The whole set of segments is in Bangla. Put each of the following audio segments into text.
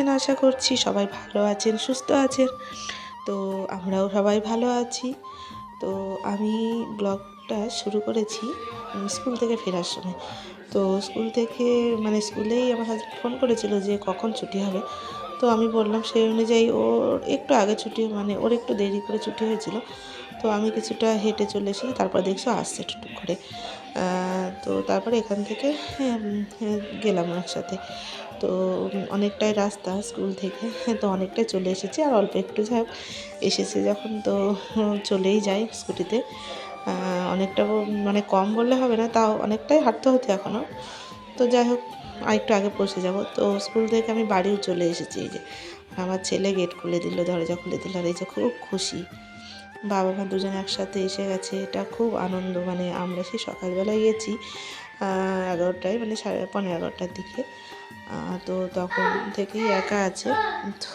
আছেন আশা করছি, সবাই ভালো আছেন, সুস্থ আছেন। তো আমরাও সবাই ভালো আছি। তো আমি ব্লগটা শুরু করেছি স্কুল থেকে ফেরার সময়। তো স্কুল থেকে মানে স্কুলেই আমার হাজব্যান্ড ফোন করেছিল যে কখন ছুটি হবে। তো আমি বললাম সেই অনুযায়ী ওর একটু আগে ছুটি মানে ওর একটু দেরি করে ছুটি হয়েছিল। তো আমি কিছুটা হেঁটে চলে এসেছি তারপর দেখছ আসছে টুকটুক করে। তো তারপরে এখান থেকে গেলাম গেলাম একসাথে। তো অনেকটাই রাস্তা স্কুল থেকে, তো অনেকটাই চলে এসেছি আর অল্প একটু যাই এসেছে যখন তো চলেই যাই স্কুটিতে। অনেকটা মানে কম বললে হবে না, তাও অনেকটাই হাঁটতে হতো এখনও। তো যাই হোক আর একটু আগে পৌঁছে যাব। তো স্কুল থেকে আমি বাড়িও চলে এসেছি, এই যে আমার ছেলে গেট খুলে দিল, দরজা খুলে দিল, আর এই যে খুব খুশি। বাবা মা দুজন একসাথে এসে গেছে, এটা খুব আনন্দ মানে আমরা সেই সকালবেলায় গেছি এগারোটায় মানে সাড়ে পনেরো এগারোটার দিকে। তো তখন থেকেই একা আছে। তো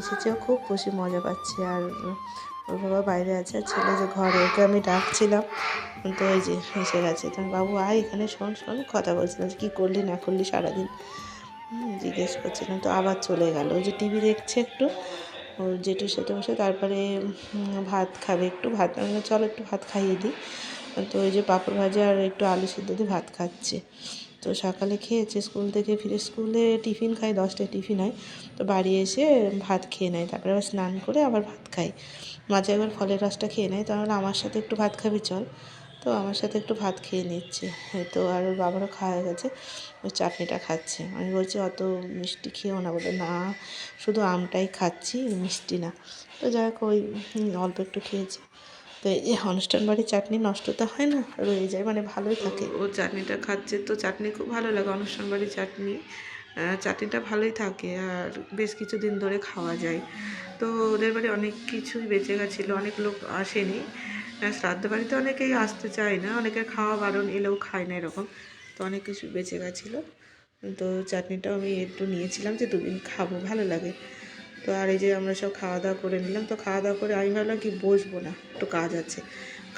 এসেছেও খুব খুশি, মজা পাচ্ছে। আর ওর বাবা বাইরে আছে, আর ছেলে যে ঘরে, ওকে আমি ডাকছিলাম। তো ওই যে এসে গেছে। তো বাবু, আয় এখানে, শোন শোন, কথা বলছিলাম যে কী করলি, না করলি সারাদিন? জিজ্ঞেস করছিলাম তো আবার চলে গেল। ওই যে টিভি দেখছে একটু ওর জেঠুর সাথে বসে, তারপরে ভাত খাবে একটু, ভাত চলো একটু ভাত খাইয়ে দিই। তো ওই যে পাঁপড় ভাজা আর একটু আলু সিদ্ধ দিয়ে ভাত খাচ্ছে। তো সকালে খেয়েছে, স্কুল থেকে ফিরে স্কুলে টিফিন খায়, দশটায় টিফিন হয়। তো বাড়ি এসে ভাত খেয়ে নেয়, তারপরে আবার স্নান করে আবার ভাত খায়। মাঝে একবার ফলের রসটা খেয়ে নেয়, তাহলে আমার সাথে একটু ভাত খাবি চল। তো আমার সাথে একটু ভাত খেয়ে নিচ্ছে। তো আর ওর বাবারও খাওয়া গেছে ওই চাটনিটা খাচ্ছে। আমি বলছি, অত মিষ্টি খেয়েও না। বলে, না, শুধু আমটাই খাচ্ছি, মিষ্টি না। তো যাই হোক, ওই অল্প একটু খেয়েছে। তো এই অনুষ্ঠান বাড়ির চাটনি নষ্ট তো হয় না রয়ে যায় মানে ভালোই থাকে। ও চাটনিটা খাচ্ছে তো চাটনি খুব ভালো লাগে অনুষ্ঠান বাড়ির চাটনি। চাটনিটা ভালোই থাকে আর বেশ কিছুদিন ধরে খাওয়া যায়। তো ওদের বাড়ি অনেক কিছুই বেঁচে গেছিল অনেক লোক আসেনি। শ্রাদ্ধ বাড়িতে অনেকেই আসতে চায় না অনেকের খাওয়া বারণ এলেও খায় না এরকম তো অনেক কিছু বেঁচে গেছিল। তো চাটনিটাও আমি একটু নিয়েছিলাম যে দুদিন খাব ভালো লাগে। তো আর এই যে আমরা সব খাওয়া দাওয়া করে নিলাম, তো খাওয়া দাওয়া করে আমি ভাবলাম কি বসবো না, একটু কাজ আছে।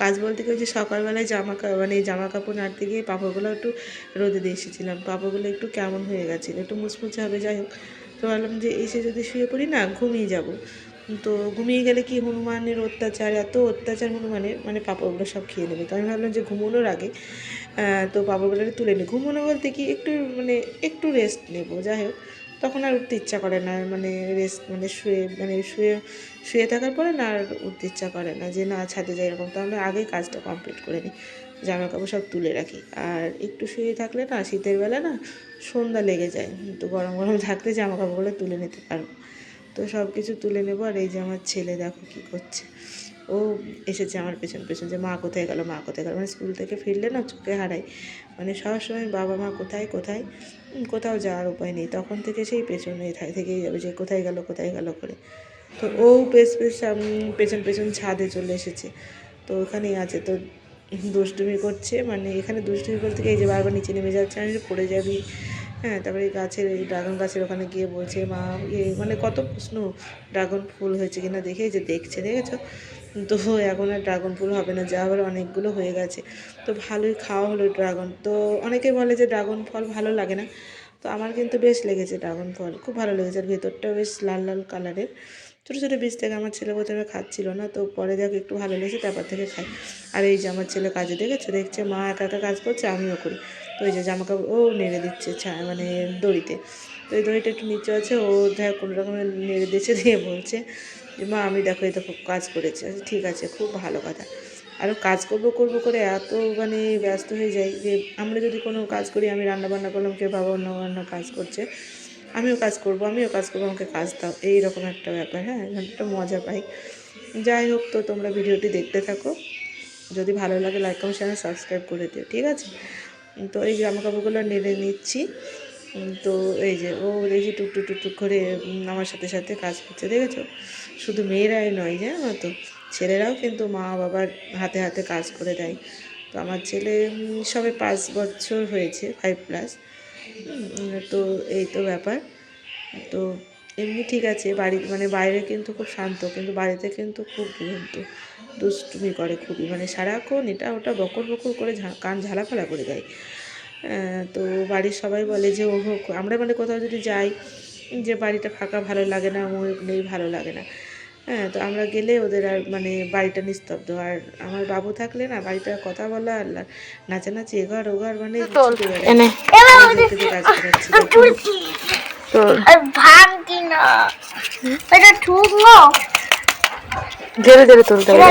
কাজ বলতে কি যে সকালবেলায় জামা মানে জামা কাপড় নাড়তে গিয়ে পাঁপড়গুলো একটু রোদে দিয়ে এসেছিলাম, পাঁপড়গুলো একটু কেমন হয়ে গেছিল, একটু মুচমুচে হবে, যাই হোক। তো ভাবলাম যে এসে যদি শুয়ে পড়ি না, ঘুমিয়ে যাব। তো ঘুমিয়ে গেলে কি হনুমানের অত্যাচার, এত অত্যাচার হনুমানের মানে পাঁপড়গুলো সব খেয়ে নেবে। তো আমি ভাবলাম যে ঘুমোনোর আগে তো পাঁপড়গুলো তুলে নিই ঘুমোনো বলতে কি একটু মানে একটু রেস্ট নেব, যাই হোক। তখন আর উঠতে ইচ্ছা করে না মানে রেস্ট মানে শুয়ে মানে শুয়ে শুয়ে থাকার পরে না আর উঠতে ইচ্ছা করে না যে না ছাদে যাই এরকম। তাহলে আগেই কাজটা কমপ্লিট করে নিই জামা কাপড় সব তুলে রাখি। আর একটু শুয়ে থাকলে না শীতের বেলা না সন্ধ্যা লেগে যায়, তো গরম গরম থাকতে জামা কাপড়গুলো তুলে নিতে পারব। তো সব কিছু তুলে নেব আর এই যে আমার ছেলে দেখো কী করছে। ও এসেছে আমার পেছন পেছন যে মা কোথায় গেল, মা কোথায় গেল? মানে স্কুল থেকে ফিরলে না চোখে হারাই মানে সবসময় বাবা মা কোথায় কোথায়? কোথাও যাওয়ার উপায় নেই। তখন থেকে সেই পেছনে থেকেই যাবে যে কোথায় গেল কোথায় গেল করে। তো ও পেছ পেছ পেছন পেছন ছাদে চলে এসেছে। তো ওখানেই আছে। তো দুষ্টুমি করছে। মানে এখানে দুষ্টুমি বলতে কি এই যে বারবার নিচে নেমে যাচ্ছে, আমি পড়ে যাবি? হ্যাঁ তারপরে গাছের, এই ড্রাগন গাছের ওখানে গিয়ে বলছে, মা ইয়ে মানে কত প্রশ্ন, ড্রাগন ফুল হয়েছে কিনা দেখে যে দেখছে, দেখেছ? তো এখন আর ড্রাগন ফুল হবে না, যা আবার অনেকগুলো হয়ে গেছে। তো ভালোই খাওয়া হলো ড্রাগন তো অনেকে বলে যে ড্রাগন ফল ভালো লাগে না। তো আমার কিন্তু বেশ লেগেছে ড্রাগন ফল খুব ভালো লেগেছে। আর ভেতরটা বেশ লাল লাল কালারের ছোটো ছোটো বীজ থেকে আমার ছেলে প্রথমে খাচ্ছিল না, তো পরে যাকে একটু ভালো লেগেছে, তারপর থেকে খাই। আর এই যে আমার ছেলে কাজে দেখেছে? দেখছে মা একা একা কাজ করছে, আমিও করি। তো ওই যে জামা কাপড় ও নেড়ে দিচ্ছে মানে দড়িতে। তো এই দড়িটা একটু নিচে আছে, ও দেখ কোনো রকমের নেড়ে দিচ্ছে দিয়ে বলছে যে মা আমি দেখো এই দেখো কাজ করেছি। আচ্ছা, ঠিক আছে খুব ভালো কথা। আরও কাজ করব করব করে এত মানে ব্যস্ত হয়ে যাই যে আমরা যদি কোনো কাজ করি আমি রান্না বান্না করলাম কেউ বাবা অন্য অন্য কাজ করছে আমিও কাজ করব আমিও কাজ করব আমাকে কাজ দাও এই রকম একটা ব্যাপার হ্যাঁ একটা মজা পাই। যাই হোক তো তোমরা ভিডিওটি দেখতে থাকো। যদি ভালো লাগে লাইক কমেন্ট চ্যানেল সাবস্ক্রাইব করে দিও ঠিক আছে? তো এই জামা কাপড়গুলো নেড়ে নিচ্ছি। তো এই যে ও দেখি টুকটুক টুকটুক করে আমার সাথে সাথে কাজ করছে, দেখেছ? শুধু মেয়েরাই নয়, জানো তো? ছেলেরাও কিন্তু মা বাবার হাতে হাতে কাজ করে দেয়। তো আমার ছেলে সবে পাঁচ বছর হয়েছে ফাইভ প্লাস তো এই তো ব্যাপার। তো এমনি ঠিক আছে, বাড়ি মানে বাইরে কিন্তু খুব শান্ত, কিন্তু বাড়িতে কিন্তু খুব কিন্তু দুষ্টুমি করে খুবই। মানে সারাক্ষণ এটা ওটা বকর বকর করে কান ঝালাফালা করে দেয়। তো বাড়ির সবাই বলে যে ও হোক আমরা মানে কোথাও যদি যাই যে বাড়িটা ফাঁকা ভালো লাগে না ময়ূর নেই ভালো লাগে না। হ্যাঁ তো আমরা গেলে ওদের আর মানে বাড়িটা নিস্তব্ধ। আর আমার বাবু থাকলে না বাড়িটা কথা বলা আর নাচানাচি এঘর ওঘর মানে ধীরে ধীরে তুলতে হবে।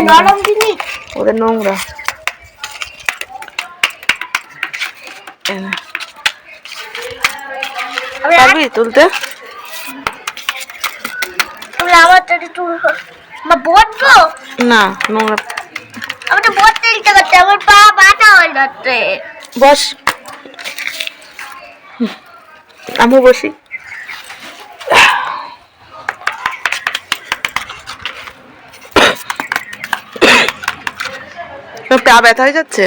ওদের নোংরা এনে। আমি পারবি তুলতে? তুলবো বলব না নোংরা। বলতে আমার পা হয়ে যাচ্ছে। বস। আমি বসি। পা ব্যথা হয়ে যাচ্ছে?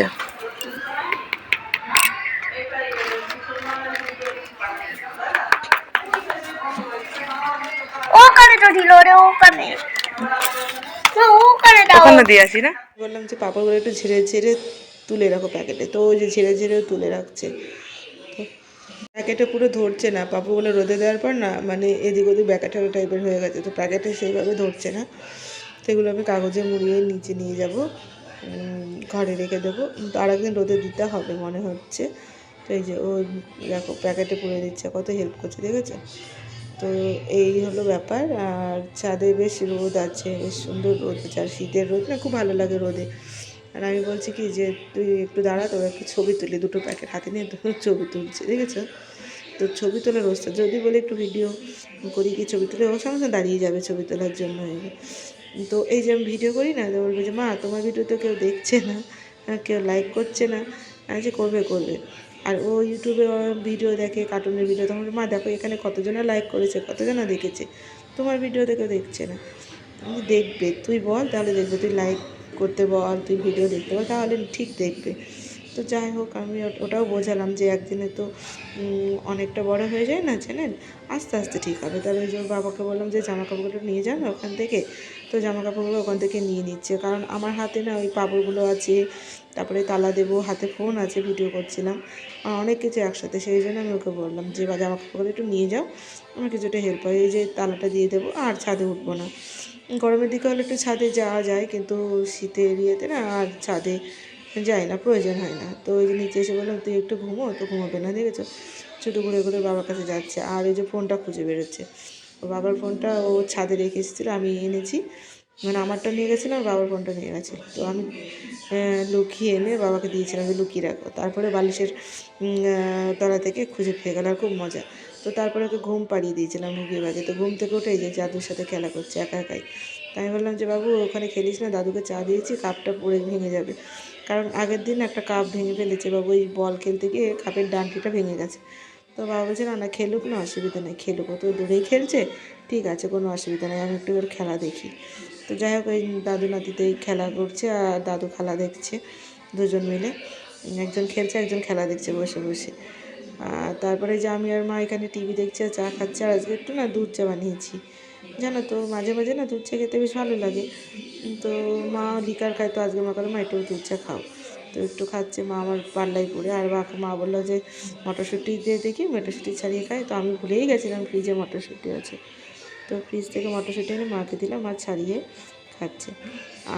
ওখানে তো ছিল রে ওখানে ওখানে দাও। ওখানে দিয়ে আসি না? বললাম যে পাঁপড়গুলো একটু ঝেড়ে ঝেড়ে তুলে রাখো প্যাকেটে। তো ওই যে ঝেড়ে ঝেড়ে তুলে রাখছে। তো প্যাকেটে পুরো ধরছে না। পাঁপড়গুলো রোদে দেওয়ার পর না মানে এদিক ওদিক ব্যাকাটা টাইপের হয়ে গেছে। তো প্যাকেটে সেইভাবে ধরছে না। তো এগুলো আমি কাগজে মুড়িয়ে নিচে নিয়ে যাব। ঘরে রেখে দেবো। তো আর একদিন রোদে দিতে হবে মনে হচ্ছে। তো এই যে ও দেখো প্যাকেটে পুড়ে দিচ্ছে। কত হেল্প করছে দেখেছ? তো এই হলো ব্যাপার। আর ছাদে বেশ রোদ আছে, বেশ সুন্দর রোদ আছে। আর শীতের রোদ না, খুব ভালো লাগে রোদে। আর আমি বলছি কি যে, তুই একটু দাঁড়া তোর একটু ছবি তুলি, দুটো প্যাকেট হাতে নিয়ে তো ছবি তুলছে, দেখেছ? তো ছবি তোলার অবস্থা। যদি বলে একটু ভিডিও করি কি ছবি তুলে ওর সঙ্গে দাঁড়িয়ে যাবে ছবি তোলার জন্য। তো এই যে আমি ভিডিও করি না, তো বলবে যে, মা, তোমার ভিডিও তো কেউ দেখছে না, কেউ লাইক করছে না। যে করবে করবে। আর ও ইউটিউবে ভিডিও দেখে কার্টুনের ভিডিও তখন মা, দেখো এখানে কতজনা লাইক করেছে, কতজনা দেখেছে? তোমার ভিডিও দেখে দেখছে না। দেখবে, তুই বল, তাহলে দেখবে, তুই লাইক করতে বল, তুই ভিডিও দেখতে বল, তাহলে ঠিক দেখবে। তো যাই হোক, আমি ওটাও বোঝালাম যে একদিনে তো অনেকটা বড় হয়ে যায় না জানেন আস্তে আস্তে ঠিক হবে। তাহলে ওই যে ওর বাবাকে বললাম যে জামা কাপড়গুলো নিয়ে যান ওখান থেকে। তো জামা কাপড়গুলো ওখান থেকে নিয়ে নিচ্ছে। কারণ আমার হাতে না ওই পাপড়গুলো আছে, তারপরে তালা দেবো, হাতে ফোন আছে ভিডিও করছিলাম। আর অনেক কিছু একসাথে, সেই জন্য আমি ওকে বললাম যে, বা জামা কাপড়গুলো একটু নিয়ে যাও আমার কিছুটা হেল্প হয়। এই যে তালাটা দিয়ে দেবো, আর ছাদে উঠবো না। গরমের দিকে হলে একটু ছাদে যাওয়া যায়, কিন্তু শীতের ইয়েতে না আর ছাদে যায় না, প্রয়োজন হয় না। তো ওই যে নিচে এসে বললাম, তুই একটু ঘুমো, তো ঘুমোবে না, দেখেছ? ছোটো ঘুরে ঘুরে বাবার কাছে যাচ্ছে, আর ওই যে ফোনটা খুঁজে বেরোচ্ছে। বাবার ফোনটা ও ছাদে রেখে এসেছিল, আমি এনেছি। মানে আমারটা নিয়ে গেছিলাম বাবার ফোনটা নিয়ে গেছে। তো আমি লুকিয়ে এনে বাবাকে দিয়েছিলাম, যে লুকিয়ে রাখো। তারপরে বালিশের তলা থেকে খুঁজে পেয়ে গেল, আর খুব মজা। তো তারপরে ওকে ঘুম পাড়িয়ে দিয়েছিলাম মুগিয়ে বাজে তো ঘুম থেকে উঠে যে দাদুর সাথে খেলা করছে, একা একাই। তাই আমি বললাম যে, বাবু, ওখানে খেলিস না, দাদুকে চা দিয়েছি, কাপটা পড়ে ভেঙে যাবে। কারণ আগের দিন একটা কাপ ভেঙে ফেলেছে বাবু, ওই বল খেলতে গিয়ে কাপের ডান্টিটা ভেঙে গেছে। তো বাবা বলছে, না না, খেলুক, না, অসুবিধা নেই, খেলুক। তো দূরেই খেলছে। ঠিক আছে, কোনো অসুবিধা নেই, আমি একটু ওর খেলা দেখি। তো যাই হোক, ওই দাদু নাতিতেই খেলা করছে আর দাদু খেলা দেখছে দুজন মিলে। একজন খেলছে, একজন খেলা দেখছে বসে বসে। আর তারপরে যে আমি আর মা এখানে টিভি দেখছি আর চা খাচ্ছে, আর আজকে একটু না দুধ চা বানিয়েছি। জানো তো, মাঝে মাঝে না দুধ চা খেতে বেশ ভালো লাগে। তো মা লিকার খায়, তো আজকে মা করে মা, একটু দুধ চা খাও। তো একটু খাচ্ছে, মা আমার পাল্লাই পড়ে। আর বাকে মা বলল যে, মটরশুঁটি দিয়ে দেখি, মটরশুঁটি ছাড়িয়ে খাই। তো আমি ভুলেই গেছিলাম ফ্রিজে মটরশুঁটি আছে। তো ফ্রিজ থেকে মটরশুঁটি এনে মাকে দিলাম আর ছাড়িয়ে খাচ্ছে।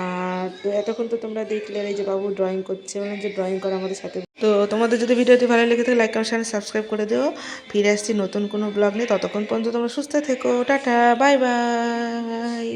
আর তো এতক্ষণ তো তোমরা দেখলে এই যে বাবু ড্রয়িং করছে, বললাম যে ড্রয়িং করা আমাদের সাথে। তো তোমাদের যদি ভিডিওটি ভালো লেগে থাকে লাইক কমেন্ট সাবস্ক্রাইব করে দিও। ফিরে আসছি নতুন কোনো ব্লগ নিয়ে। ততক্ষণ পর্যন্ত তোমরা সুস্থ থেকো। Tata bye bye